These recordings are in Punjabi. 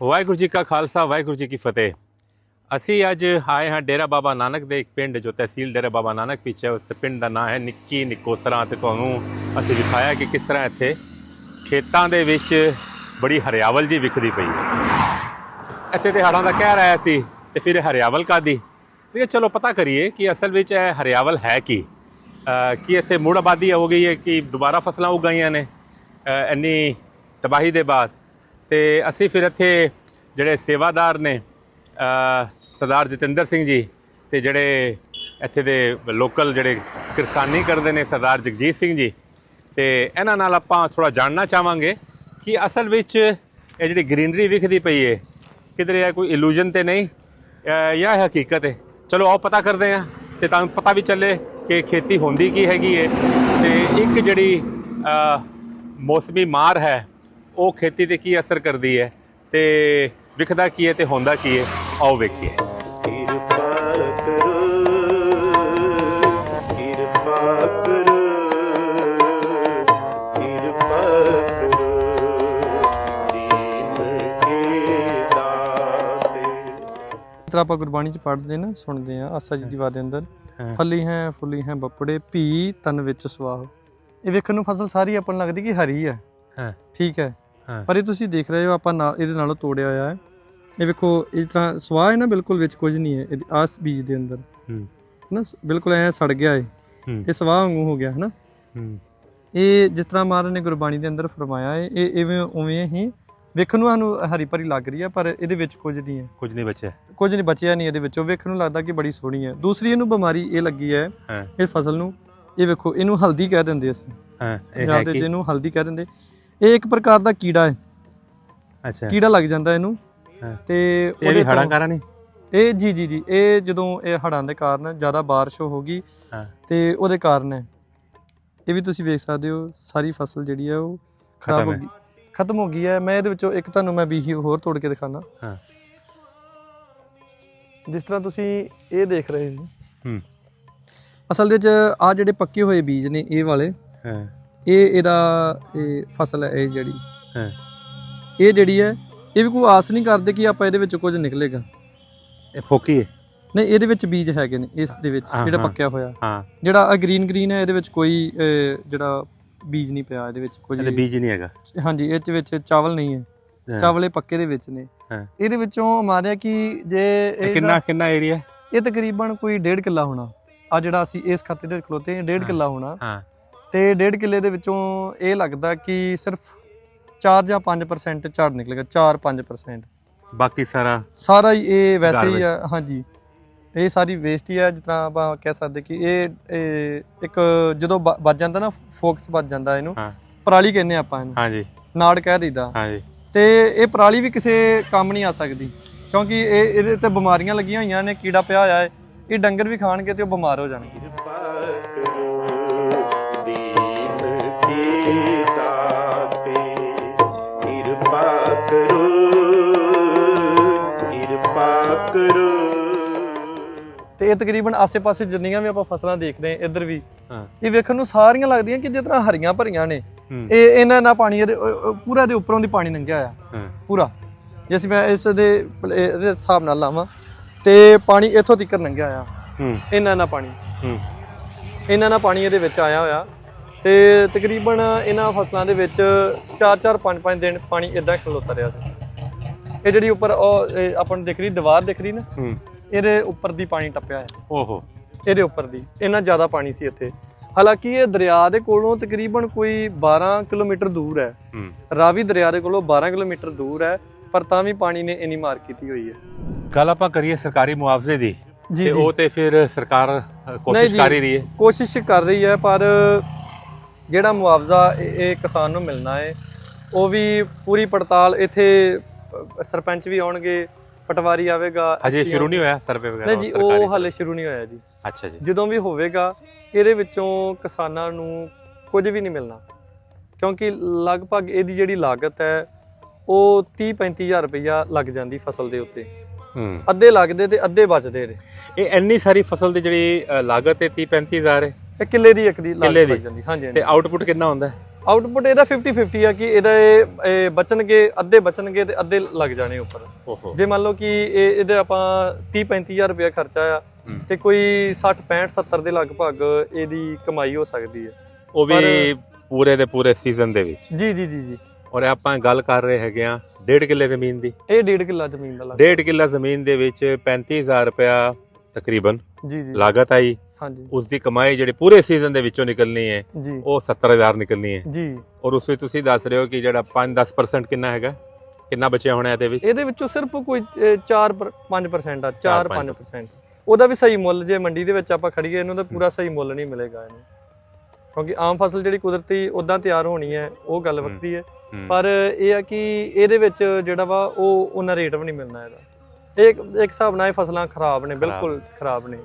ਵਾਹਿਗੁਰੂ ਜੀ ਕਾ ਖਾਲਸਾ, ਵਾਹਿਗੁਰੂ ਜੀ ਕੀ ਫਤਿਹ। ਅਸੀਂ ਅੱਜ ਆਏ ਹਾਂ ਡੇਰਾ ਬਾਬਾ ਨਾਨਕ ਦੇ ਇੱਕ ਪਿੰਡ ਜੋ ਤਹਿਸੀਲ ਡੇਰਾ ਬਾਬਾ ਨਾਨਕ ਵਿੱਚ ਹੈ। ਉਸ ਪਿੰਡ ਦਾ ਨਾਮ ਹੈ ਨਿੱਕੀ ਨਿੱਕੋਸਰਾ ਤੇ ਤੁਹਾਨੂੰ ਅਸੀਂ ਦਿਖਾਇਆ ਕਿ ਕਿਸ ਤਰ੍ਹਾਂ ਇੱਥੇ ਖੇਤਾਂ ਦੇ ਵਿੱਚ ਬੜੀ ਹਰਿਆਵਲ ਜੀ ਵਿਖਦੀ ਪਈ ਹੈ। ਇੱਥੇ ਤੇ ਹੜ੍ਹਾਂ ਦਾ ਕਹਿਰ ਆਇਆ ਸੀ ਤੇ ਫਿਰ ਹਰਿਆਵਲ ਕਾਦੀ ਤੇ ਚਲੋ ਪਤਾ ਕਰੀਏ ਕਿ ਅਸਲ ਵਿੱਚ ਇਹ ਹਰਿਆਵਲ ਹੈ ਕੀ। ਕੀ ਇੱਥੇ ਮੁੜ ਆਬਾਦੀ ਹੋ ਗਈ ਹੈ ਕਿ ਦੁਬਾਰਾ ਫਸਲਾਂ ਉਗਾਈਆਂ ਨੇ? ਇੰਨੀ ਤਬਾਹੀ ਦੇ ਬਾਅਦ ਤੇ ਅਸੀਂ ਫਿਰ ਇੱਥੇ ਜਿਹੜੇ ਸੇਵਾਦਾਰ ਨੇ ਸਰਦਾਰ ਜਤਿੰਦਰ ਸਿੰਘ ਜੀ ਤੇ ਜਿਹੜੇ ਇੱਥੇ ਦੇ ਲੋਕਲ ਜਿਹੜੇ ਕਿਰਸਾਨੀ ਕਰਦੇ ਨੇ ਸਰਦਾਰ ਜਗਜੀਤ ਸਿੰਘ ਜੀ ਤੇ ਇਹਨਾਂ ਨਾਲ ਆਪਾਂ ਥੋੜਾ ਜਾਣਨਾ ਚਾਹਾਂਗੇ ਕਿ ਅਸਲ ਵਿੱਚ ਇਹ ਜਿਹੜੀ ਗ੍ਰੀਨਰੀ ਵਿਖਦੀ ਪਈ ਹੈ ਕਿਧਰੇ ਇਹ ਕੋਈ ਇਲੂਜਨ ਤੇ ਨਹੀਂ ਜਾਂ ਹਕੀਕਤ ਹੈ ਚਲੋ ਆਓ ਪਤਾ ਕਰਦੇ ਹਾਂ ਤੇ ਤੁਹਾਨੂੰ ਪਤਾ ਵੀ ਚੱਲੇ ਕਿ ਖੇਤੀ ਹੁੰਦੀ ਕੀ ਹੈਗੀ ਹੈ ਤੇ ਇੱਕ ਜਿਹੜੀ ਮੌਸਮੀ ਮਾਰ ਹੈ ਉਹ ਖੇਤੀ ਤੇ ਕੀ ਅਸਰ ਕਰਦੀ ਹੈ ਤੇ ਵਿਖਦਾ ਕੀ ਹੈ ਤੇ ਹੁੰਦਾ ਕੀ ਹੈ ਆਓ ਵੇਖੀਏ ਤਰ੍ਹਾਂ ਆਪਾਂ ਗੁਰਬਾਣੀ ਚ ਪੜ੍ਹਦੇ ਨਾ ਸੁਣਦੇ ਆ ਆਸਾ ਜੀ ਦੀ ਬਾਤ ਦੇ ਅੰਦਰ। ਫਲੀ ਹੈ ਫੁੱਲੀ ਹੈ ਬੱਪੜੇ ਭੀ ਤਨ ਵਿੱਚ ਸਵਾਹ ਇਹ ਵੇਖਣ ਨੂੰ ਫਸਲ ਸਾਰੀ ਆਪਾਂ ਨੂੰ ਲੱਗਦੀ ਕਿ ਹਰੀ ਹੈ ਹਾਂ। ਠੀਕ ਹਾਂ। ਪਰ ਇਹ ਤੁਸੀਂ ਦੇਖ ਰਹੇ ਹੋ ਆਪਾਂ ਨਾਲ ਇਹਦੇ ਨਾਲੋਂ ਤੋੜਿਆ ਹੋਇਆ ਹੈ। ਇਹ ਵੇਖੋ ਇਸ ਤਰ੍ਹਾਂ ਸਵਾਹ ਹੈ ਨਾ ਬਿਲਕੁਲ ਵਿੱਚ ਕੁਝ ਨਹੀਂ ਹੈ। ਆਸ ਬੀਜ ਦੇ ਅੰਦਰ। ਹੂੰ। ਨਾ ਬਿਲਕੁਲ ਐ ਸੜ ਗਿਆ ਹੈ। ਇਹ ਸਵਾਹ ਵਾਂਗੂ ਹੋ ਗਿਆ ਹੈ ਨਾ ਹੂੰ। ਇਹ ਜਿਸ ਤਰ੍ਹਾਂ ਮਹਾਰਾਜ ਨੇ ਗੁਰਬਾਣੀ ਦੇ ਅੰਦਰ ਫਰਮਾਇਆ ਹੈ ਇਹ ਇਵੇਂ ਉਵੇਂ ਹੀ ਵੇਖਣ ਨੂੰ ਸਾਨੂੰ ਹਰੀ ਭਰੀ ਲੱਗ ਰਹੀ ਹੈ ਪਰ ਇਹਦੇ ਵਿੱਚ ਕੁਝ ਨਹੀਂ ਹੈ। ਕੁਝ ਨਹੀਂ ਬਚਿਆ। ਕੁਝ ਨਹੀਂ ਬਚਿਆ ਨਹੀਂ ਇਹਦੇ ਵਿੱਚੋਂ। ਵੇਖਣ ਨੂੰ ਲੱਗਦਾ ਕਿ ਬੜੀ ਸੋਹਣੀ ਹੈ। ਦੂਸਰੀ ਇਹਨੂੰ ਬਿਮਾਰੀ ਇਹ ਲੱਗੀ ਹੈ ਇਹ ਫਸਲ ਨੂੰ। ਇਹ ਵੇਖੋ ਇਹਨੂੰ ਹਲਦੀ ਕਹਿ ਦਿੰਦੇ ਅਸੀਂ। ਹਾਂ ਇਹ ਹੈ ਕੀ ਇਹਨੂੰ ਹਲਦੀ ਕਹਿ ਦਿੰਦੇ। ਇਹ ਇੱਕ ਪ੍ਰਕਾਰ ਦਾ ਕੀੜਾ ਹੈ। ਅੱਛਾ। ਕੀੜਾ ਲੱਗ ਜਾਂਦਾ ਇਹਨੂੰ। ਹਾਂ। ਤੇ ਇਹ ਵੀ ਹੜਾਂ ਕਾਰਨ ਹੀ? ਇਹ ਜੀ ਜੀ ਜੀ। ਇਹ ਜਦੋਂ ਇਹ ਹੜਾਂ ਦੇ ਕਾਰਨ ਜ਼ਿਆਦਾ ਬਾਰਿਸ਼ ਹੋ ਗਈ ਹਾਂ। ਤੇ ਉਹਦੇ ਕਾਰਨ ਹੈ। ਇਹ ਵੀ ਤੁਸੀਂ ਵੇਖ ਸਕਦੇ ਹੋ ਸਾਰੀ ਫਸਲ ਜਿਹੜੀ ਹੈ ਉਹ ਖਰਾਬ ਖਤਮ ਹੋ ਹੈ। ਗਈ। ਖਤਮ ਹੋ ਗਈ ਹੈ। ਮੈਂ ਇਹਦੇ ਵਿੱਚੋਂ ਇੱਕ ਤੁਹਾਨੂੰ ਮੈਂ ਬੀਹੀ ਹੋਰ ਤੋੜ ਕੇ ਦਿਖਾਣਾ ਹਾਂ। ਜਿਸ ਤਰ੍ਹਾਂ ਤੁਸੀਂ ਇਹ ਦੇਖ ਰਹੇ ਹੋ। ਹੂੰ। ਅਸਲ ਦੇ ਵਿੱਚ ਆ ਜਿਹੜੇ ਪੱਕੇ ਹੋਏ ਬੀਜ ਨੇ ਇਹ ਵਾਲੇ ਹਾਂ। ਇਹ ਇਹਦਾ ਇਹ ਫਸਲ ਹੈ ਇਹ ਜਿਹੜੀ। ਹਾਂ। ਇਹ ਜਿਹੜੀ ਹੈ ਇਹ ਵੀ ਕੋਈ ਆਸ ਨਹੀਂ ਕਰਦੇ ਕਿ ਆਪਾਂ ਇਹਦੇ ਵਿੱਚ ਕੁਝ ਨਿਕਲੇਗਾ। ਇਹ ਫੋਕੀ ਹੈ? ਨਹੀਂ ਇਹਦੇ ਵਿੱਚ ਬੀਜ ਹੈਗੇ ਨੇ ਇਸ ਦੇ ਵਿੱਚ ਜਿਹੜਾ। ਪੱਕਿਆ ਹੋਇਆ। ਹਾਂ। ਜਿਹੜਾ ਆ ਗ੍ਰੀਨ ਗ੍ਰੀਨ ਹੈ ਇਹਦੇ ਵਿੱਚ ਕੋਈ ਜਿਹੜਾ ਬੀਜ ਨਹੀਂ ਪਿਆ ਇਹਦੇ ਵਿੱਚ ਕੁਝ ਇਹਦੇ ਬੀਜ ਨਹੀਂ ਹੈਗਾ। ਹਾਂਜੀ ਇਹ ਚ ਵਿੱਚ ਚਾਵਲ ਨਹੀਂ ਹੈ। ਚਾਵਲੇ ਪੱਕੇ ਦੇ ਵਿੱਚ ਨੇ। ਇਹਦੇ ਵਿੱਚੋਂ ਮਾਰਿਆ ਕਿ ਜੇ ਇਹ ਕਿੰਨਾ ਕਿੰਨਾ ਏਰੀਆ ਇਹ ਤਕਰੀਬਨ ਕੋਈ 1.5 ਕਿੱਲਾ ਹੋਣਾ। ਆ ਜਿਹੜਾ ਅਸੀਂ ਇਸ ਖਾਤੇ ਦੇ ਖਲੋਤੇ ਹਾਂ 1.5 ਹਾਂ। ਕਿੱਲਾ ਹੋਣਾ। ਹਾਂ। ਤੇ 1.5 ਕਿੱਲੇ ਦੇ ਵਿੱਚੋਂ ਇਹ ਲੱਗਦਾ ਕਿ ਸਿਰਫ 4 ਜਾਂ 5% ਝਾੜ ਨਿਕਲੇਗਾ 4-5% ਬਾਕੀ ਸਾਰਾ ਸਾਰਾ ਹੀ ਇਹ ਵੈਸੇ ਹੀ। ਆ ਹਾਂਜੀ। ਇਹ ਸਾਰੀ ਵੇਸਟ ਹੀ ਆ ਜਿਸ ਤਰ੍ਹਾਂ ਆਪਾਂ ਕਹਿ ਸਕਦੇ ਕਿ ਇਹ ਇੱਕ ਜਦੋਂ ਵੱਜ ਜਾਂਦਾ ਨਾ ਫੋਕਸ ਵੱਜ ਜਾਂਦਾ ਇਹਨੂੰ ਪਰਾਲੀ ਕਹਿੰਦੇ ਆਪਾਂ ਇਹਨੂੰ। ਹਾਂਜੀ। ਨਾੜ ਕਹਿ ਦਈਦਾ। ਹਾਂਜੀ। ਤੇ ਇਹ ਪਰਾਲੀ ਵੀ ਕਿਸੇ ਕੰਮ ਨਹੀਂ ਆ ਸਕਦੀ ਕਿਉਂਕਿ ਇਹ ਇਹਦੇ ਤੇ ਬਿਮਾਰੀਆਂ ਲੱਗੀਆਂ ਹੋਈਆਂ ਨੇ ਕੀੜਾ ਪਿਆ ਹੋਇਆ ਹੈ ਇਹ ਡੰਗਰ ਵੀ ਖਾਣਗੇ ਤੇ ਉਹ ਬਿਮਾਰ ਹੋ ਜਾਣਗੇ। ਤੇ ਇਹ ਤਕਰੀਬਨ ਆਸੇ-ਪਾਸੇ ਜਿੰਨੀਆਂ ਵੀ ਆਪਾਂ ਫਸਲਾਂ ਦੇਖ ਰਹੇ ਹਾਂ ਇੱਧਰ ਵੀ ਹਾਂ। ਇਹ ਵੇਖਣ ਨੂੰ ਸਾਰੀਆਂ ਲੱਗਦੀਆਂ ਕਿ ਜਿਸ ਤਰ੍ਹਾਂ ਹਰੀਆਂ ਭਰੀਆਂ ਨੇ। ਇਹ ਇਹਨਾਂ ਨਾਲ ਪਾਣੀ ਇਹਦੇ ਪੂਰਾ ਦੇ ਉੱਪਰੋਂ ਦੀ ਪਾਣੀ ਲੰਘਿਆ ਹਾਂ। ਪੂਰਾ। ਜੇ ਅਸੀਂ ਮੈਂ ਇਸ ਦੇ ਪਲ- ਇਹਦੇ ਹਿਸਾਬ ਨਾਲ ਲਾਵਾਂ ਤੇ ਪਾਣੀ ਇੱਥੋਂ ਤੱਕ ਲੰਘਿਆ ਆ ਹੂੰ। ਇਹਨਾਂ ਨਾਲ ਪਾਣੀ। ਹੂੰ। ਇਹਨਾਂ ਨਾਲ ਪਾਣੀ ਇਹਦੇ ਵਿੱਚ ਆਇਆ ਹੋਇਆ। ਤੇ ਤਕਰੀਬਨ ਇਹਨਾਂ ਫਸਲਾਂ ਦੇ ਵਿੱਚ 4-4 5-5 ਦਿਨ ਪਾਣੀ ਇਦਾਂ ਖਲੋਤਾ ਰਿਹਾ ਸੀ। ਇਹ ਜਿਹੜੀ ਉੱਪਰ ਉਹ ਇਹ ਆਪਾਂ ਨੂੰ ਦਿਖ ਰਹੀ ਦੀਵਾਰ ਦਿਖ ਰਹੀ ਨਾ? ਹੂੰ। ਇਹਦੇ ਉੱਪਰ ਦੀ ਪਾਣੀ ਟੱਪਿਆ ਹੈ। ਓਹੋ। ਇਹਦੇ ਉੱਪਰ ਦੀ। ਇੰਨਾ ਜ਼ਿਆਦਾ ਪਾਣੀ ਸੀ ਇੱਥੇ। ਹਾਲਾਂਕਿ ਇਹ ਦਰਿਆ ਦੇ ਕੋਲੋਂ ਤਕਰੀਬਨ ਕੋਈ 12 ਕਿਲੋਮੀਟਰ ਦੂਰ ਹੈ। ਰਾਵੀ ਦਰਿਆ ਦੇ ਕੋਲੋਂ 12 ਕਿਲੋਮੀਟਰ ਦੂਰ ਹੈ ਪਰ ਤਾਂ ਵੀ ਪਾਣੀ ਨੇ ਇੰਨੀ ਮਾਰ ਕੀਤੀ ਹੋਈ ਹੈ। ਗੱਲ ਆਪਾਂ ਕਰੀਏ ਸਰਕਾਰੀ ਮੁਆਵਜ਼ੇ ਦੀ। ਜੀ ਤੇ ਉਹ ਤੇ ਫਿਰ ਸਰਕਾਰ ਕੋਸ਼ਿਸ਼। ਕਰ ਰਹੀ ਹੈ। ਕੋਸ਼ਿਸ਼ ਕਰ ਰਹੀ ਹੈ ਪਰ ਜਿਹੜਾ ਮੁਆਵਜ਼ਾ ਇਹ ਕਿਸਾਨ ਨੂੰ ਮਿਲਣਾ ਹੈ ਉਹ ਵੀ ਪੂਰੀ ਪੜਤਾਲ ਇੱਥੇ ਸਰਪੰਚ ਵੀ ਆਉਣਗੇ ਪਟਵਾਰੀ ਆਵੇਗਾ ਅਜੇ SPO ਸ਼ੁਰੂ ਨਹੀਂ ਹੋਇਆ ਸਰਵੇ ਵਗੈਰਾ ਨਹੀਂ ਜੀ ਉਹ ਹਾਲੇ ਸ਼ੁਰੂ ਨਹੀਂ ਹੋਇਆ ਜੀ। ਅੱਛਾ ਜੀ। ਜਦੋਂ ਵੀ ਹੋਵੇਗਾ ਇਹਦੇ ਵਿੱਚੋਂ ਕਿਸਾਨਾਂ ਨੂੰ ਕੁਝ ਵੀ ਨਹੀਂ ਮਿਲਣਾ। ਕਿਉਂਕਿ ਲਗਭਗ ਇਹਦੀ ਜਿਹੜੀ ਲਾਗਤ ਹੈ ਉਹ 30 35000 ਰੁਪਇਆ ਲੱਗ ਜਾਂਦੀ ਫਸਲ ਦੇ ਉੱਤੇ। ਹੂੰ। ਅੱਧੇ ਲੱਗਦੇ ਤੇ ਅੱਧੇ ਬਚਦੇ ਨੇ। ਇਹ ਇੰਨੀ ਸਾਰੀ ਫਸਲ ਦੀ ਜਿਹੜੀ ਲਾਗਤ ਹੈ 30 35000 ਹੈ? ਇਹ ਕਿੱਲੇ ਦੀ ਇੱਕ ਦੀ? ਲੱਗ ਜਾਂਦੀ। ਹਾਂਜੀ ਤੇ ਹਾਂਜੀ। ਆਊਟਪੁੱਟ ਕਿੰਨਾ ਹੁੰਦਾ ਹੈ? ਆਊਟਪੁੱਟ ਇਹਦਾ 50 50 ਆ ਕਿ ਇਹਦਾ ਇਹ ਇਹ ਬਚਣਗੇ ਅੱਧੇ ਬਚਣਗੇ ਤੇ ਅੱਧੇ ਲੱਗ ਜਾਣੇ ਉੱਪਰ। ਜੇ ਮੰਨ ਲਓ ਕਿ ਇਹ ਇਹਦੇ ਆਪਾਂ 30 35000 ਰੁਪਏ ਖਰਚਾ ਆ। ਤੇ ਕੋਈ 60 65 70 ਦੇ ਲਗਭਗ ਇਹਦੀ ਕਮਾਈ ਹੋ ਸਕਦੀ ਹੈ। ਉਹ ਵੀ ਪੂਰੇ ਦੇ ਪੂਰੇ ਸੀਜ਼ਨ ਦੇ ਵਿੱਚ? ਜੀ ਜੀ ਜੀ ਜੀ। ਔਰ ਆਪਾਂ ਗੱਲ ਕਰ ਰਹੇ ਹੈਗੇ ਆ ਡੇਢ ਕਿੱਲੇ ਜ਼ਮੀਨ ਦੀ। ਇਹ 1.5 ਕਿੱਲਾ ਜ਼ਮੀਨ ਦਾ ਲੱਗ ਡੇਢ ਕਿੱਲਾ ਜ਼ਮੀਨ ਦੇ ਵਿੱਚ 35000 ਰੁਪਇਆ ਤਕਰੀਬਨ ਜੀ ਜੀ। ਲਾਗਤ ਆਈ। ਹਾਂਜੀ। ਉਸ ਦੀ ਕਮਾਈ ਜਿਹੜੀ ਪੂਰੇ ਸੀਜ਼ਨ ਦੇ ਵਿੱਚੋਂ ਨਿਕਲਣੀ ਹੈ ਉਹ 70000 ਨਿਕਲਣੀ ਹੈ। ਜੀ। ਔਰ ਉਸ ਵਿੱਚ ਤੁਸੀਂ ਦੱਸ ਰਹੇ ਹੋ ਕਿ ਜਿਹੜਾ 5-10% ਕਿੰਨਾ ਹੈਗਾ? ਕਿੰਨਾ ਬਚਿਆ ਹੋਣਾ ਇਹਦੇ ਵਿੱਚ? ਇਹਦੇ ਵਿੱਚੋਂ ਸਿਰਫ ਕੋਈ 4 5% ਆ 4 ਚਾਰ 5% ਉਹਦਾ ਵੀ ਸਹੀ ਮੁੱਲ ਜੇ ਮੰਡੀ ਦੇ ਵਿੱਚ ਆਪਾਂ ਖੜੀਏ ਇਹਨੂੰ ਤਾਂ ਪੂਰਾ ਸਹੀ ਮੁੱਲ ਨਹੀਂ ਮਿਲੇਗਾ ਇਹਨੂੰ। ਕਿਉਂਕਿ ਆਮ ਫਸਲ ਜਿਹੜੀ ਕੁਦਰਤੀ ਉਦਾਂ ਤਿਆਰ ਹੋਣੀ ਹੈ ਉਹ ਗੱਲ ਵੱਖਰੀ ਹੈ। ਪਰ ਇਹ ਆ ਕਿ ਇਹਦੇ ਵਿੱਚ ਜਿਹੜਾ ਵਾ ਉਹ ਉਹਨਾਂ ਰੇਟ ਵੀ ਨਹੀਂ ਮਿਲਣਾ ਇਹਦਾ। ਇਹ ਇੱਕ ਇੱਕ ਹਿਸਾਬ ਨਾਲ ਇਹ ਫਸਲਾਂ ਖਰਾਬ ਨੇ ਬਿਲਕੁਲ ਖਰਾਬ ਨੇ।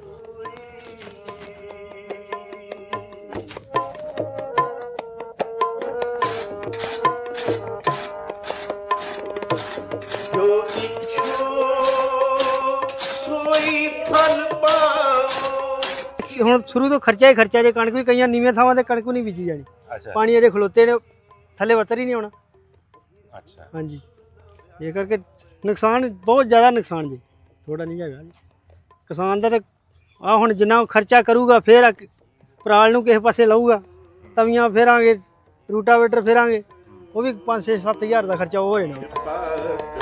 ਹੁਣ ਸ਼ੁਰੂ ਤੋਂ ਖਰਚਾ ਹੀ ਖਰਚਾ ਜੇ ਕਣਕ ਵੀ ਕਈਆਂ ਨੀਵੀਆਂ ਥਾਵਾਂ ਤੇ ਕਣਕ ਵੀ ਨਹੀਂ ਬੀਜੀ ਜਾਣੀ। ਅੱਛਾ। ਪਾਣੀ ਅਜੇ ਖਲੋਤੇ ਨੇ ਥੱਲੇ ਵਤਰ ਹੀ ਨਹੀਂ ਆਉਣਾ। ਅੱਛਾ। ਹਾਂਜੀ। ਇਹ ਕਰਕੇ ਨੁਕਸਾਨ ਬਹੁਤ ਜ਼ਿਆਦਾ ਨੁਕਸਾਨ ਜੀ। ਥੋੜਾ ਨਹੀਂ ਹੈਗਾ ਜੀ। ਕਿਸਾਨ ਦਾ ਤਾਂ ਆ ਹੁਣ ਜਿੰਨਾ ਉਹ ਖਰਚਾ ਕਰੂਗਾ ਫੇਰ ਆ ਕੇ ਪਰਾਲ ਨੂੰ ਕਿਸੇ ਪਾਸੇ ਲਾਊਗਾ। ਤਵੀਆਂ ਫੇਰਾਂਗੇ ਰੂਟਾਵੇਟਰ ਫੇਰਾਂਗੇ ਉਹ ਵੀ 5 6 7000 ਦਾ ਖਰਚਾ ਉਹ ਹੋ ਜਾਣਾ।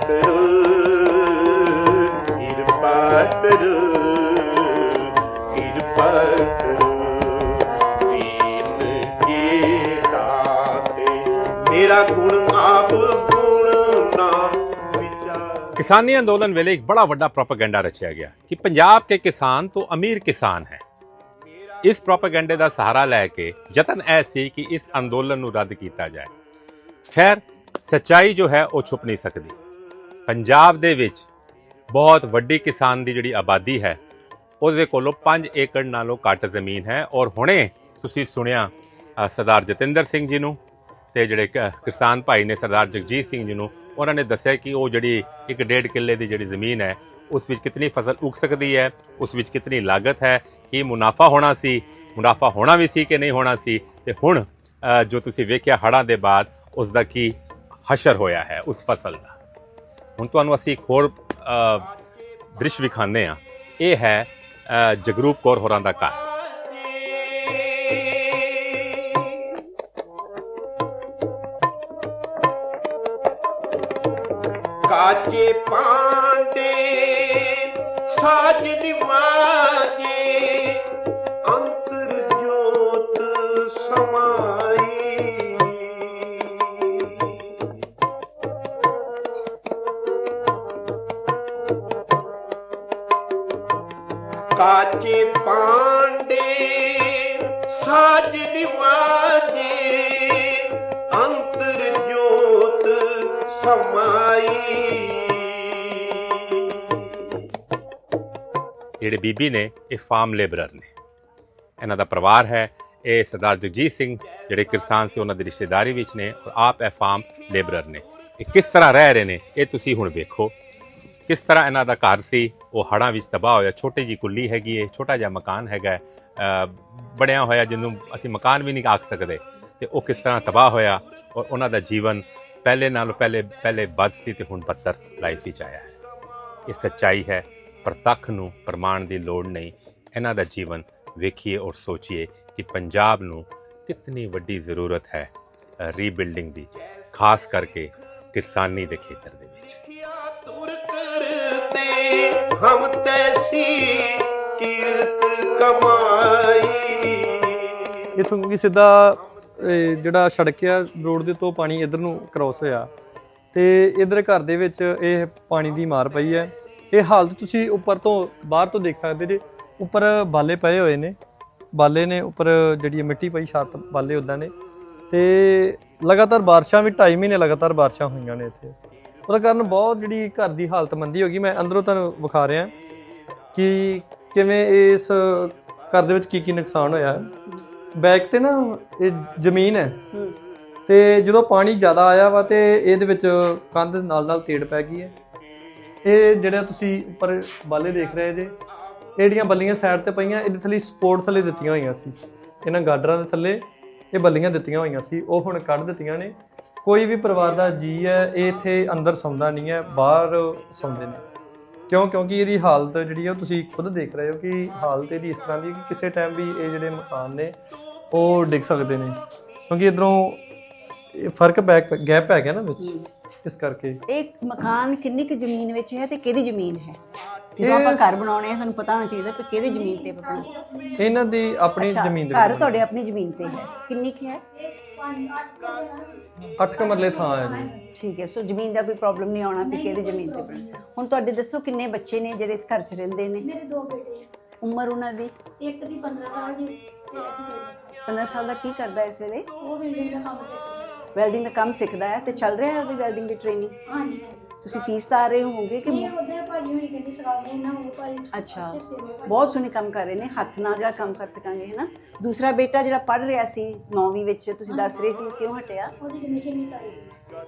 ਕਰੋ ਕਿਰਪਾ ਕਰੋ ਕਿਰਪਾ ਕਰੋ ਦੀਨ ਕੀ ਦਾਤੇ ਮੇਰਾ ਗੁਣ ਆਪ ਗੁਣ ਨਾ ਵਿਚਾਰ किसानी आंदोलन वेले एक बड़ा बड़ा प्रोपेगेंडा रचा गया कि पंजाब के किसान तो अमीर किसान है ਇਸ ਪ੍ਰੋਪੇਗੈਂਡੇ ਦਾ ਸਹਾਰਾ ਲੈ ਕੇ ਯਤਨ ਐ ਸੀ ਕਿ ਇਸ ਅੰਦੋਲਨ ਨੂੰ ਰੱਦ ਕੀਤਾ ਜਾਏ ਖੈਰ ਸੱਚਾਈ ਜੋ ਹੈ ਉਹ ਛੁਪ ਨਹੀਂ ਸਕਦੀ ਪੰਜਾਬ ਦੇ ਵਿੱਚ ਬਹੁਤ ਵੱਡੀ ਕਿਸਾਨ ਦੀ ਜਿਹੜੀ ਆਬਾਦੀ ਹੈ, ਉਹਦੇ ਕੋਲੋਂ 5 ਏਕੜ ਨਾਲੋਂ ਘੱਟ ਜ਼ਮੀਨ ਹੈ ਔਰ ਹੁਣੇ ਤੁਸੀਂ ਸੁਣਿਆ ਸਰਦਾਰ ਜਤਿੰਦਰ ਸਿੰਘ ਜੀ ਨੂੰ ਤੇ ਜਿਹੜੇ ਕ- ਕਿਸਾਨ ਭਾਈ ਨੇ ਸਰਦਾਰ ਜਗਜੀਤ ਸਿੰਘ ਜੀ ਨੂੰ, ਉਹਨਾਂ ਨੇ ਦੱਸਿਆ ਕਿ ਉਹ ਜਿਹੜੀ ਇੱਕ ਡੇਢ ਕਿੱਲੇ ਦੀ ਜਿਹੜੀ ਜ਼ਮੀਨ ਹੈ, ਉਸ ਵਿੱਚ ਕਿਤਨੀ ਫਸਲ ਉਗ ਸਕਦੀ ਹੈ, ਉਸ ਵਿੱਚ ਕਿਤਨੀ ਲਾਗਤ ਹੈ, ਕੀ ਮੁਨਾਫਾ ਹੋਣਾ ਸੀ, ਮੁਨਾਫਾ ਹੋਣਾ ਵੀ ਸੀ ਕਿ ਨਹੀਂ ਹੋਣਾ ਸੀ ਤੇ ਹੁਣ ਜੋ ਤੁਸੀਂ ਵੇਖਿਆ ਹੜ੍ਹਾਂ ਦੇ ਬਾਅਦ, ਉਸ ਦਾ ਕੀ ਹਸ਼ਰ ਹੋਇਆ ਹੈ, ਉਸ ਫਸਲ ਦਾ। ਹੁਣ ਤੁਹਾਨੂੰ ਅਸੀਂ ਇੱਕ ਹੋਰ ਦ੍ਰਿਸ਼ ਵਿਖਾਉਂਦੇ ਆ ਇਹ ਹੈ ਜਗਰੂਪ ਕੌਰ ਹੋਰਾਂ ਦਾ ਘਰ। ਕਾਚੇ ਪਾਂਡੇ ਸਾਜ ਨਿਵਾਜੇ ਸਮਾਈ। ਜਿਹੜੇ ਬੀਬੀ ਨੇ, ਇਹ ਫਾਰਮ ਲੇਬਰਰ ਨੇ। ਇਹਨਾਂ ਦਾ ਪਰਿਵਾਰ ਹੈ, ਇਹ ਸਰਦਾਰ ਜਗਜੀਤ ਸਿੰਘ, ਜਿਹੜੇ ਕਿਸਾਨ ਸੀ, ਉਹਨਾਂ ਦੀ ਰਿਸ਼ਤੇਦਾਰੀ ਵਿੱਚ ਨੇ, ਔਰ ਆਪ ਇਹ ਫਾਰਮ ਲੇਬਰਰ ਨੇ। ਇਹ ਕਿਸ ਤਰ੍ਹਾਂ ਰਹਿ ਰਹੇ ਨੇ, ਇਹ ਤੁਸੀਂ ਹੁਣ ਵੇਖੋ। ਕਿਸ ਤਰ੍ਹਾਂ ਇਹਨਾਂ ਦਾ ਘਰ ਸੀ, ਉਹ ਹੜ੍ਹਾਂ ਵਿੱਚ ਤਬਾਹ ਹੋਇਆ। ਛੋਟੀ ਜੀ ਕੁੱਲੀ ਹੈਗੀ ਹੈ ਛੋਟਾ ਜਿਹਾ ਮਕਾਨ ਹੈਗਾ। ਬਣਿਆ ਹੋਇਆ ਜਿਹਨੂੰ ਅਸੀਂ ਮਕਾਨ ਵੀ ਨਹੀਂ ਆਖ ਸਕਦੇ। ਤੇ ਉਹ ਕਿਸ ਤਰ੍ਹਾਂ ਤਬਾਹ ਹੋਇਆ, ਔਰ ਉਹਨਾਂ ਦਾ ਜੀਵਨ ਪਹਿਲੇ ਨਾਲੋਂ ਪਹਿਲੇ ਪਹਿਲੇ ਬਦ ਸੀ ਤੇ ਹੁਣ ਬੱਤਰ ਲਾਈਫ ਵਿੱਚ ਆਇਆ ਹੈ। ਇਹ ਸੱਚਾਈ ਹੈ ਪ੍ਰਤੱਖ ਨੂੰ ਪ੍ਰਮਾਣ ਦੀ ਲੋੜ ਨਹੀਂ। ਇਹਨਾਂ ਦਾ ਜੀਵਨ ਵੇਖੀਏ ਔਰ ਸੋਚੀਏ ਕਿ ਪੰਜਾਬ ਨੂੰ ਕਿੰਨੀ ਵੱਡੀ ਜ਼ਰੂਰਤ ਹੈ ਰੀਬਿਲਡਿੰਗ ਦੀ ਖਾਸ ਕਰਕੇ ਕਿਸਾਨੀ ਦੇ ਖੇਤਰ ਦੇ ਵਿੱਚ। ਤੁਰ ਕਰਤੇ ਹਮ ਤੈਸੀ ਕੀਰਤ ਕਮਾਈ। ਇਥੋਂ ਕਿ ਸਿੱਧਾ ਇਹ ਜਿਹੜਾ ਸੜਕ ਆ, ਰੋਡ ਦੇ ਤੋਂ ਪਾਣੀ ਇਧਰ ਨੂੰ ਕ੍ਰਾਸ ਹੋਇਆ। ਤੇ ਇਧਰ ਘਰ ਦੇ ਵਿੱਚ ਇਹ ਪਾਣੀ ਦੀ ਮਾਰ ਪਈ ਹੈ। ਇਹ ਹਾਲਤ ਤੁਸੀਂ ਉੱਪਰ ਤੋਂ ਬਾਹਰ ਤੋਂ ਦੇਖ ਸਕਦੇ ਜੇ। ਉੱਪਰ ਬਾਲੇ ਪਏ ਹੋਏ ਨੇ। ਬਾਲੇ ਨੇ ਉੱਪਰ ਜਿਹੜੀ ਇਹ ਮਿੱਟੀ ਪਈ, ਛੱਤ ਬਾਲੇ ਉਦਾਂ ਨੇ। ਤੇ ਲਗਾਤਾਰ ਬਾਰਿਸ਼ਾਂ ਵੀ 2.5 ਮਹੀਨੇ ਲਗਾਤਾਰ ਬਾਰਿਸ਼ਾਂ ਹੋਈਆਂ ਨੇ ਇੱਥੇ। ਉਹਦਾ ਕਾਰਨ ਬਹੁਤ ਜਿਹੜੀ ਘਰ ਦੀ ਹਾਲਤ ਮੰਦੀ ਹੋ ਗਈ। ਮੈਂ ਅੰਦਰੋਂ ਤੁਹਾਨੂੰ ਵਿਖਾ ਰਿਹਾ ਕਿ ਕਿਵੇਂ ਇਸ ਘਰ ਦੇ ਵਿੱਚ ਕੀ ਕੀ ਨੁਕਸਾਨ ਹੋਇਆ। ਬੈਕ ਤੇ ਨਾ ਇਹ ਜ਼ਮੀਨ ਹੈ। ਤੇ ਜਦੋਂ ਪਾਣੀ ਜ਼ਿਆਦਾ ਆਇਆ ਵਾ ਤੇ ਇਹਦੇ ਵਿੱਚ ਕੰਧ ਨਾਲ ਨਾਲ ਤੇੜ ਪੈ ਗਈ ਹੈ। ਇਹ ਜਿਹੜਾ ਤੁਸੀਂ ਉੱਪਰ ਬਾਲੇ ਦੇਖ ਰਹੇ ਜੇ, ਇਹ ਜਿਹੜੀਆਂ ਬੱਲੀਆਂ ਸਾਈਡ ਤੇ ਪਈਆਂ, ਇਹਦੇ ਥੱਲੇ ਸਪੋਰਟਸ ਥੱਲੇ ਦਿੱਤੀਆਂ ਹੋਈਆਂ ਸੀ। ਇਹਨਾਂ ਗਾਡਰਾਂ ਦੇ ਥੱਲੇ ਇਹ ਬੱਲੀਆਂ ਦਿੱਤੀਆਂ ਹੋਈਆਂ ਸੀ। ਉਹ ਹੁਣ ਕੱਢ ਦਿੱਤੀਆਂ ਨੇ। ਕੋਈ ਵੀ ਪਰਿਵਾਰ ਦਾ ਜੀ ਹੈ, ਇਹ ਇੱਥੇ ਅੰਦਰ ਸੌਂਦਾ ਨਹੀਂ ਹੈ, ਬਾਹਰ ਸੌਂਦੇ ਨੇ। ਕਿਉਂ? ਕਿਉਂਕਿ ਇਹਦੀ ਹਾਲਤ ਜਿਹੜੀ ਆ, ਉਹ ਤੁਸੀਂ ਖੁਦ ਦੇਖ ਰਹੇ ਹੋ ਕਿ ਹਾਲਤ ਇਹਦੀ ਇਸ ਤਰ੍ਹਾਂ ਦੀ ਕਿ ਕਿਸੇ ਟਾਈਮ ਵੀ ਇਹ ਜਿਹੜੇ ਮਕਾਨ ਨੇ ਉਹ ਡਿੱਗ ਸਕਦੇ ਨੇ। ਕਿਉਂਕਿ ਇਧਰੋਂ ਫ਼ਰਕ ਪੈ ਗੈਪ ਪੈ ਗਿਆ ਨਾ ਵਿੱਚ। ਇਸ ਕਰਕੇ। ਇਹ ਮਕਾਨ ਕਿੰਨੀ ਕੁ ਜ਼ਮੀਨ ਵਿੱਚ ਹੈ ਤੇ ਕਿਹਦੀ ਜ਼ਮੀਨ ਹੈ? ਜਦੋਂ ਆਪਾਂ ਘਰ ਬਣਾਉਣੇ ਆ ਸਾਨੂੰ ਪਤਾ ਹੋਣਾ ਚਾਹੀਦਾ ਕਿ ਕਿਹਦੀ ਜ਼ਮੀਨ ਤੇ ਬਣਾਉਣਾ। ਇਹਨਾਂ ਦੀ ਆਪਣੀ ਜ਼ਮੀਨ ਦੇ ਘਰ ਤੁਹਾਡੇ ਆਪਣੀ ਜ਼ਮੀਨ ਤੇ ਹੈ। ਕਿੰਨੀ ਕੁ ਹੈ? 8 ਕਮਰਲੇ ਥਾਂ ਹੈ ਜੀ। ਠੀਕ ਹੈ ਸੋ ਜ਼ਮੀਨ ਦਾ ਕੋਈ ਪ੍ਰੋਬਲਮ ਨਹੀਂ ਆਉਣਾ ਕਿ ਕਿਹਦੀ ਜ਼ਮੀਨ ਤੇ ਬਣਾਉਣਾ। ਹੁਣ ਤੁਹਾਡੇ ਦੱਸੋ ਕਿੰਨੇ ਬੱਚੇ ਨੇ ਜਿਹੜੇ ਇਸ ਘਰ 'ਚ ਰਹਿੰਦੇ ਨੇ? ਮੇਰੇ ਦੋ ਬੇਟੇ ਉਮਰ ਉਹਨਾਂ ਦੀ। ਇੱਕ ਦੀ 15 ਸਾਲ ਜੀ ਤੇ ਇੱਕ ਦੀ 14 ਸਾਲ। 15 ਸਾਲ ਦਾ ਕੀ ਕਰਦਾ ਇਸ ਵੇਲੇ? ਉਹ ਬਿਲਡਿੰਗ ਦਾ ਕੰਮ ਸਿੱਖਦਾ। ਵੈਲਡਿੰਗ ਦਾ ਕੰਮ ਸਿੱਖਦਾ ਹੈ ਤੇ ਚੱਲ ਰਿਹਾ ਹੈ ਉਹਦੀ ਵੈਲਡਿੰਗ ਦੀ ਟ੍ਰੇਨਿੰਗ ਹਾਂਜੀ ਹਾਂਜੀ। ਤੁਸੀਂ ਫੀਸ ਤਾਂ ਆ ਰਹੇ ਹੋਵੋਗੇ ਕਿ ਇਹ ਉਹਦੇ ਭਾਜੀ ਹੁਣੀ ਕਹਿੰਦੀ ਸਿਖਾਉਂਦੇ ਇਹਨਾਂ ਨੂੰ ਭਾਜੀ ਅੱਛਾ ਤੇ ਭਾਜੀ। ਬਹੁਤ ਸੋਹਣੇ ਕੰਮ ਕਰ ਰਹੇ ਨੇ ਹੱਥ ਨਾਲ ਜਿਹੜਾ ਕੰਮ ਕਰ ਸਕਾਂਗੇ ਹੈ ਨਾ ਦੂਸਰਾ ਬੇਟਾ ਜਿਹੜਾ ਪੜ ਰਿਹਾ ਸੀ 9ਵੀਂ ਵਿੱਚ ਤੁਸੀਂ ਦੱਸ ਰਹੇ ਸੀ ਕਿਉਂ ਹਟਿਆ? ਉਹਦੀ ਐਡਮਿਸ਼ਨ ਨਹੀਂ ਕਰੀ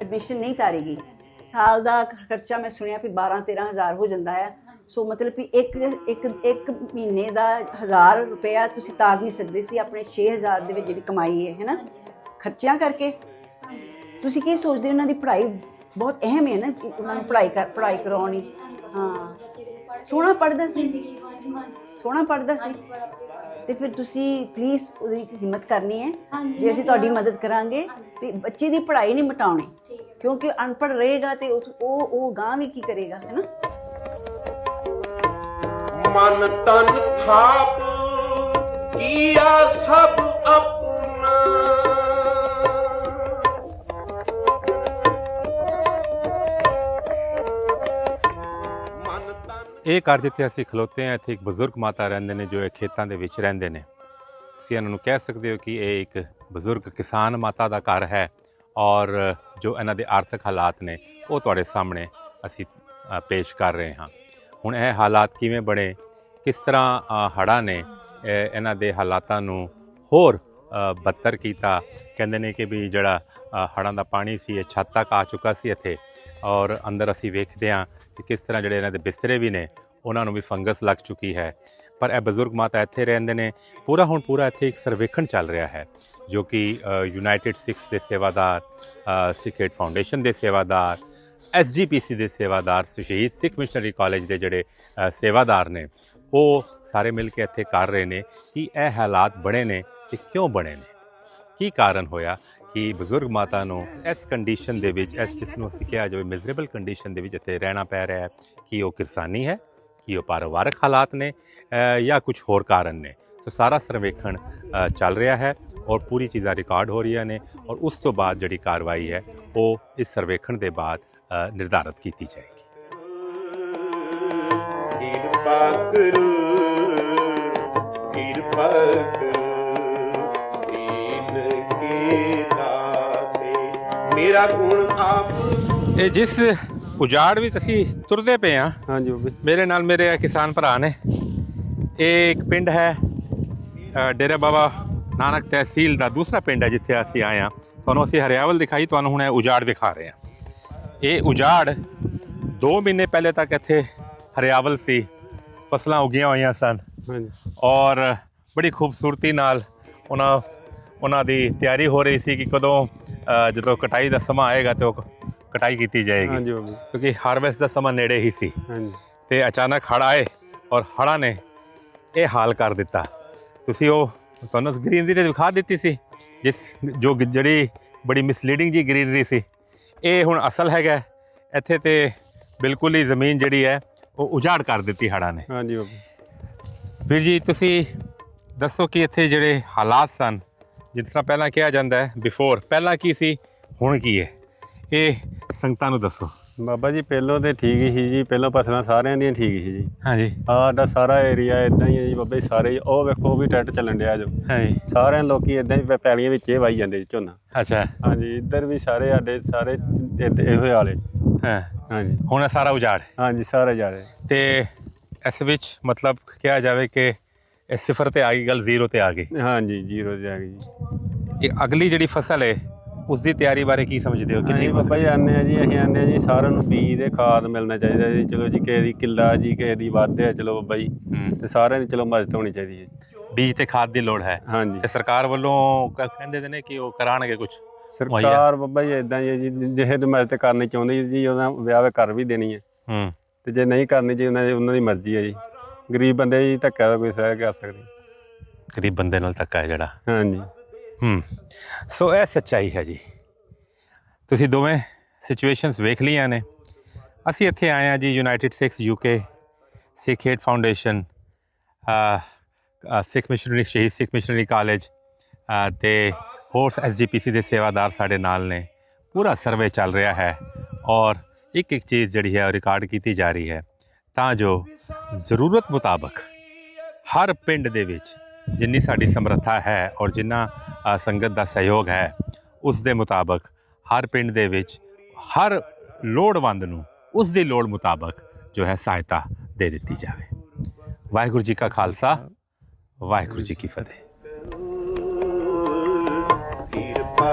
ਐਡਮਿਸ਼ਨ ਨਹੀਂ ਤਾਰੇਗੀ। ਸਾਲ ਦਾ ਖਰਚਾ ਮੈਂ ਸੁਣਿਆ ਵੀ 12 13000 ਹੋ ਜਾਂਦਾ ਹੈ। ਸੋ ਮਤਲਬ ਵੀ ਇੱਕ ਇੱਕ ਇੱਕ ਮਹੀਨੇ ਦਾ 1000 ਰੁਪਇਆ ਤੁਸੀਂ ਤਾਰ ਨਹੀਂ ਸਕਦੇ ਸੀ ਆਪਣੇ 6000 ਦੇ ਵਿੱਚ ਜਿਹੜੀ ਕਮਾਈ ਹੈ ਹੈ ਨਾ? ਖਰਚਿਆਂ ਕਰਕੇ। ਤੁਸੀਂ ਕੀ ਸੋਚਦੇ ਉਹਨਾਂ ਦੀ ਪੜ੍ਹਾਈ ਬਹੁਤ ਅਹਿਮ ਹੈ ਨਾ ਕਿ ਉਹਨਾਂ ਨੂੰ ਪੜ੍ਹਾਈ ਕਰ ਪੜ੍ਹਾਈ ਕਰਾਉਣੀ? ਹਾਂ। ਸੋਹਣਾ ਪੜ੍ਹਦਾ ਸੀ। ਸੋਹਣਾ ਪੜ੍ਹਦਾ ਸੀ। ਤੇ ਫਿਰ ਤੁਸੀਂ ਪਲੀਜ਼ ਉਹਦੀ ਹਿੰਮਤ ਕਰਨੀ ਹੈ। ਜੇ ਅਸੀਂ ਤੁਹਾਡੀ ਮਦਦ ਕਰਾਂਗੇ। ਵੀ ਬੱਚੇ ਦੀ ਪੜ੍ਹਾਈ ਨਹੀਂ ਮਟਾਉਣੀ। ਕਿਉਂਕਿ ਅਨਪੜ੍ਹ ਰਹੇਗਾ ਤੇ ਉਹ ਉਹ ਗਾਂ ਵੀ ਕੀ ਕਰੇਗਾ ਹੈ ਨਾ? ਮਨ ਤਨ ਥਾਪ ਕੀਆ ਸਭ ਆਪਣਾ ਮਨ ਤਨ ਇਹ ਘਰ ਜਿੱਥੇ ਅਸੀਂ ਖਲੋਤੇ ਹਾਂ ਇੱਥੇ ਇੱਕ ਬਜ਼ੁਰਗ ਮਾਤਾ ਰਹਿੰਦੇ ਨੇ ਜੋ ਇਹ ਖੇਤਾਂ ਦੇ ਵਿੱਚ ਰਹਿੰਦੇ ਨੇ। ਤੁਸੀਂ ਇਹਨਾਂ ਨੂੰ ਕਹਿ ਸਕਦੇ ਹੋ ਕਿ ਇਹ ਇੱਕ ਬਜ਼ੁਰਗ ਕਿਸਾਨ ਮਾਤਾ ਦਾ ਘਰ ਹੈ। ਔਰ ਜੋ ਇਹਨਾਂ ਦੇ ਆਰਥਿਕ ਹਾਲਾਤ ਨੇ ਉਹ ਤੁਹਾਡੇ ਸਾਹਮਣੇ ਅਸੀਂ ਪੇਸ਼ ਕਰ ਰਹੇ ਹਾਂ। ਹੁਣ ਇਹ ਹਾਲਾਤ ਕਿਵੇਂ ਬਣੇ? ਕਿਸ ਤਰ੍ਹਾਂ ਅ, ਹੜ੍ਹਾਂ ਨੇ ਇਹਨਾਂ ਦੇ ਹਾਲਾਤਾਂ ਨੂੰ ਹੋਰ ਬੱਤਰ ਕੀਤਾ? ਕਹਿੰਦੇ ਨੇ ਕਿ ਵੀ ਜਿਹੜਾ ਅ, ਹੜ੍ਹਾਂ ਦਾ ਪਾਣੀ ਸੀ ਇਹ ਛੱਤ ਤੱਕ ਆ ਚੁੱਕਾ ਸੀ ਇੱਥੇ। ਔਰ ਅੰਦਰ ਅਸੀਂ ਵੇਖਦੇ ਹਾਂ ਕਿ ਕਿਸ ਤਰ੍ਹਾਂ ਜਿਹੜੇ ਇਹਨਾਂ ਦੇ ਬਿਸਤਰੇ ਵੀ ਨੇ ਉਹਨਾਂ ਨੂੰ ਵੀ ਫੰਗਸ ਲੱਗ ਚੁੱਕੀ ਹੈ। ਪਰ ਇਹ ਬਜ਼ੁਰਗ ਮਾਤਾ ਇੱਥੇ ਰਹਿੰਦੇ ਨੇ। ਪੂਰਾ ਹੁਣ ਪੂਰਾ ਇੱਥੇ ਇੱਕ ਸਰਵੇਖਣ ਚੱਲ ਰਿਹਾ ਹੈ, ਜੋ ਕਿ ਯੂਨਾਈਟਿਡ ਸਿੱਖਸ ਦੇ ਸੇਵਾਦਾਰ ਸਿਕਰੇਟ ਫਾਊਂਡੇਸ਼ਨ ਦੇ ਸੇਵਾਦਾਰ ਐਸਜੀਪੀਸੀ ਦੇ ਸੇਵਾਦਾਰ ਸ਼ਹੀਦ ਸਿੱਖ ਮਿਸ਼ਨਰੀ ਕਾਲਜ ਦੇ ਜਿਹੜੇ ਸੇਵਾਦਾਰ ਨੇ, ਉਹ ਸਾਰੇ ਮਿਲ ਕੇ ਇੱਥੇ ਕਰ ਰਹੇ ਨੇ ਕਿ ਇਹ ਹਾਲਾਤ ਬਣੇ ਨੇ ਤੇ ਕਿਉਂ ਬਣੇ ਨੇ। ਕੀ ਕਾਰਨ ਹੋਇਆ ਕਿ ਬਜ਼ੁਰਗ ਮਾਤਾ ਨੂੰ ਇਸ ਕੰਡੀਸ਼ਨ ਦੇ ਵਿੱਚ, ਇਸ ਜਿਸ ਨੂੰ ਅਸੀਂ ਕਿਹਾ ਜਾਵੇ ਮਿਜ਼ਰੇਬਲ ਕੰਡੀਸ਼ਨ ਦੇ ਵਿੱਚ ਇੱਥੇ ਰਹਿਣਾ ਪੈ ਰਿਹਾ ਹੈ, ਕਿ ਉਹ ਕਿਰਸਾਨੀ ਹੈ? ਕਿ ਉਹ ਪਰਿਵਾਰਕ ਹਾਲਾਤ ਨੇ ਜਾਂ ਕੁਝ ਹੋਰ ਕਾਰਨ ਨੇ? ਸੋ ਸਾਰਾ ਸਰਵੇਖਣ ਚੱਲ ਰਿਹਾ ਹੈ ਔਰ ਪੂਰੀ ਚੀਜ਼ਾਂ ਰਿਕਾਰਡ ਹੋ ਰਹੀਆਂ ਨੇ ਔਰ ਉਸ ਤੋਂ ਬਾਅਦ ਜਿਹੜੀ ਕਾਰਵਾਈ ਹੈ ਉਹ ਇਸ ਸਰਵੇਖਣ ਦੇ ਬਾਅਦ ਨਿਰਧਾਰਤ ਕੀਤੀ ਜਾਏਗੀ। ਕਿਰਪਾ ਕਰੋ ਕਿਰਪਾ ਕਰੋ ਦੀਨ ਕੀ ਦਾਤੇ। ਮੇਰਾ ਗੁਣ ਆਪ ਇਹ ਜਿਸ ਉਜਾੜ ਵਿੱਚ ਅਸੀਂ ਤੁਰਦੇ ਪਏ ਹਾਂ। ਹਾਂਜੀ ਬਾਬੇ। ਮੇਰੇ ਨਾਲ ਮੇਰੇ ਕਿਸਾਨ ਭਰਾ ਨੇ। ਇਹ ਇੱਕ ਪਿੰਡ ਹੈ ਡੇਰਾ ਬਾਬਾ ਨਾਨਕ ਤਹਿਸੀਲ ਦਾ ਦੂਸਰਾ ਪਿੰਡ ਹੈ ਜਿੱਥੇ ਅਸੀਂ ਆਏ ਹਾਂ। ਤੁਹਾਨੂੰ ਅਸੀਂ ਹਰਿਆਵਲ ਦਿਖਾਈ ਤੁਹਾਨੂੰ ਹੁਣ ਇਹ ਉਜਾੜ ਵਿਖਾ ਰਹੇ ਹਾਂ। ਇਹ ਉਜਾੜ 2 ਮਹੀਨੇ ਪਹਿਲੇ ਤੱਕ ਇੱਥੇ ਹਰਿਆਵਲ ਸੀ। ਫਸਲਾਂ ਉਗੀਆਂ ਹੋਈਆਂ ਸਨ। ਔਰ ਬੜੀ ਖੂਬਸੂਰਤੀ ਨਾਲ ਉਹਨਾਂ ਉਹਨਾਂ ਦੀ ਤਿਆਰੀ ਹੋ ਰਹੀ ਸੀ ਕਿ ਕਦੋਂ ਜਦੋਂ ਕਟਾਈ ਦਾ ਸਮਾਂ ਆਏਗਾ ਤੇ ਉਹ ਕਟਾਈ ਕੀਤੀ ਜਾਏਗੀ। ਹਾਂਜੀ ਬਾਬੇ। ਕਿਉਂਕਿ ਹਾਰਵੈਸਟ ਦਾ ਸਮਾਂ ਨੇੜੇ ਹੀ ਸੀ। ਹਾਂਜੀ। ਤੇ ਅਚਾਨਕ ਹੜ੍ਹ ਆਏ ਔਰ ਹੜ੍ਹਾਂ ਨੇ ਇਹ ਹਾਲ ਕਰ ਦਿੱਤਾ। ਤੁਸੀਂ ਉਹ ਤੁਹਾਨੂੰ ਗ੍ਰੀਨਰੀ ਤੇ ਦਿਖਾ ਦਿੱਤੀ ਸੀ ਜਿਸ ਜੋ ਜਿਹੜੀ ਬੜੀ ਮਿਸਲੀਡਿੰਗ ਜੀ ਗ੍ਰੀਨਰੀ ਸੀ। ਇਹ ਹੁਣ ਅਸਲ ਹੈਗਾ ਇੱਥੇ ਤੇ ਬਿਲਕੁਲ ਹੀ ਜ਼ਮੀਨ ਜਿਹੜੀ ਹੈ ਉਹ ਉਜਾੜ ਕਰ ਦਿੱਤੀ ਹੜ੍ਹਾਂ ਨੇ। ਹਾਂਜੀ ਬਾਬੇ। ਵੀਰ ਜੀ ਤੁਸੀਂ ਦੱਸੋ ਕਿ ਇੱਥੇ ਜਿਹੜੇ ਹਾਲਾਤ ਸਨ ਜਿਸ ਤਰ੍ਹਾਂ ਪਹਿਲਾਂ ਕਿਹਾ ਜਾਂਦਾ ਹੈ ਬਿਫੋਰ ਪਹਿਲਾਂ ਕੀ ਸੀ ਹੁਣ ਕੀ ਹੈ? ਇਹ ਸੰਗਤਾਂ ਨੂੰ ਦੱਸੋ। ਬਾਬਾ ਜੀ ਪਹਿਲੋਂ ਤੇ ਠੀਕ ਹੀ ਸੀ ਜੀ। ਪਹਿਲੋਂ ਫਸਲਾਂ ਸਾਰਿਆਂ ਦੀਆਂ ਠੀਕ ਸੀ ਜੀ। ਹਾਂਜੀ। ਆਹ ਸਾਡਾ ਸਾਰਾ ਏਰੀਆ ਇਦਾਂ ਹੀ ਹੈ ਜੀ ਬਾਬਾ ਜੀ ਸਾਰੇ। ਹੀ। ਉਹ ਵੇਖੋ ਉਹ ਵੀ ਟਰੈਕਟ ਚੱਲਣ ਡਿਆ ਜੋ। ਹਾਂਜੀ। ਸਾਰਿਆਂ ਲੋਕੀ ਇਦਾਂ ਹੀ ਪੈ- ਪੈਲੀਆਂ ਵਿੱਚ ਇਹ ਵਾਈ ਜਾਂਦੇ ਜੀ ਝੋਨਾ। ਅੱਛਾ। ਹਾਂਜੀ ਇੱਧਰ ਵੀ ਸਾਰੇ ਸਾਡੇ ਸਾਰੇ ਇੱਧ- ਇਹੋ ਹੀ ਹਾਲੇ ਹਾਂ। ਹਾਂਜੀ। ਹੁਣ ਇਹ ਸਾਰਾ ਉਜਾੜ ਹੈ। ਹਾਂਜੀ ਸਾਰੇ ਜਾ ਰਹੇ ਤੇ ਇਸ ਵਿੱਚ ਮਤਲਬ ਕਿਹਾ ਜਾਵੇ ਕਿ ਇਹ ਸਿਫਰ ਤੇ ਆ ਗਈ ਗੱਲ ਜ਼ੀਰੋ ਤੇ ਆ ਗਈ। ਹਾਂਜੀ ਜ਼ੀਰੋ ਜਾ ਗਈ ਜੀ। ਇਹ ਅਗਲੀ ਜਿਹੜੀ ਫਸਲ ਹੈ ਉਸ ਦੀ ਤਿਆਰੀ ਬਾਰੇ ਕੀ ਸਮਝਦੇ ਹੋ? ਕਿੰਨੀ ਬਾਬਾ ਜੀ ਆਨੇ ਆ ਜੀ ਅਸੀਂ ਆਨੇ ਆ ਜੀ ਸਾਰਿਆਂ ਨੂੰ ਬੀਜ ਦੇ ਖਾਦ ਮਿਲਣਾ ਚਾਹੀਦਾ ਜੀ। ਚਲੋ ਜੀ ਕਿਸੇ ਦੀ ਕਿੱਲਾ ਜੀ ਕਿਸੇ ਦੀ ਵੱਧ ਹੈ ਚਲੋ ਬਾਬਾ ਜੀ। ਤੇ ਸਾਰਿਆਂ ਦੀ ਚਲੋ ਮਦਦ ਹੋਣੀ ਚਾਹੀਦੀ ਹੈ। ਬੀਜ ਤੇ ਖਾਦ ਦੀ ਲੋੜ ਹੈ। ਹਾਂਜੀ। ਤੇ ਸਰਕਾਰ ਵੱਲੋਂ ਕਹਿੰਦੇ ਨੇ ਕਿ ਉਹ ਕਰਾਣਗੇ ਕੁਝ ਸਰਕਾਰ ਬਾਬਾ ਜੀ ਇਦਾਂ ਹੀ ਜੀ ਜਿਹੇ ਦੀ ਮਦਦ ਕਰਨੀ ਚਾਹੁੰਦੀ ਜੀ ਉਹਨਾਂ ਵਿਆਹ ਕਰ ਵੀ ਦੇਣੀ ਹੈ। ਹੂੰ। ਤੇ ਜੇ ਨਹੀਂ ਕਰਨੀ ਜੀ ਉਹਨਾਂ ਦੀ ਉਹਨਾਂ ਦੀ ਮਰਜ਼ੀ ਹੈ ਜੀ। ਗਰੀਬ ਬੰਦੇ ਜੀ ਧੱਕਾ ਦਾ ਕੋਈ ਸਹਿ ਕਰ ਸਕਦੇ। ਗਰੀਬ ਬੰਦੇ ਨਾਲ ਧੱਕਾ ਹੈ ਜਿਹੜਾ। ਹਾਂਜੀ। ਹੂੰ। ਸੋ ਇਹ ਸੱਚਾਈ ਹੈ ਜੀ। ਤੁਸੀਂ ਦੋਵੇਂ ਸਿਚੁਏਸ਼ਨਸ ਵੇਖ ਲਈਆਂ ਨੇ। ਅਸੀਂ ਇੱਥੇ ਆਏ ਹਾਂ ਜੀ United Sikhs UK Sikh aid foundation Sikh missionary ਸ਼ਹੀਦ ਸਿੱਖ ਮਿਸ਼ਨਰੀ ਕਾਲਜ ਤੇ ਹੋਰ ਐਸਜੀਪੀਸੀ ਦੇ ਸੇਵਾਦਾਰ ਸਾਡੇ ਨਾਲ ਨੇ। ਪੂਰਾ ਸਰਵੇ ਚੱਲ ਰਿਹਾ ਹੈ ਔਰ ਇੱਕ ਇੱਕ ਚੀਜ਼ ਜਿਹੜੀ ਹੈ ਉਹ ਰਿਕਾਰਡ ਕੀਤੀ ਜਾ ਰਹੀ ਹੈ। ਤਾਂ ਜੋ ਜ਼ਰੂਰਤ ਮੁਤਾਬਕ ਹਰ ਪਿੰਡ ਦੇ ਵਿੱਚ ਜਿੰਨੀ ਸਾਡੀ ਸਮਰੱਥਾ ਹੈ ਔਰ ਜਿੰਨਾ ਸੰਗਤ ਦਾ ਸਹਿਯੋਗ ਹੈ, ਉਸ ਦੇ ਮੁਤਾਬਕ ਹਰ ਪਿੰਡ ਦੇ ਵਿੱਚ ਹਰ ਲੋੜਵੰਦ ਨੂੰ ਉਸ ਦੀ ਲੋੜ ਮੁਤਾਬਕ ਜੋ ਹੈ ਸਹਾਇਤਾ ਦੇ ਦਿੱਤੀ ਜਾਵੇ। ਵਾਹਿਗੁਰੂ ਜੀ ਕਾ ਖਾਲਸਾ, ਵਾਹਿਗੁਰੂ ਜੀ ਕੀ ਫਤਿਹ। ਕਿਰਪਾ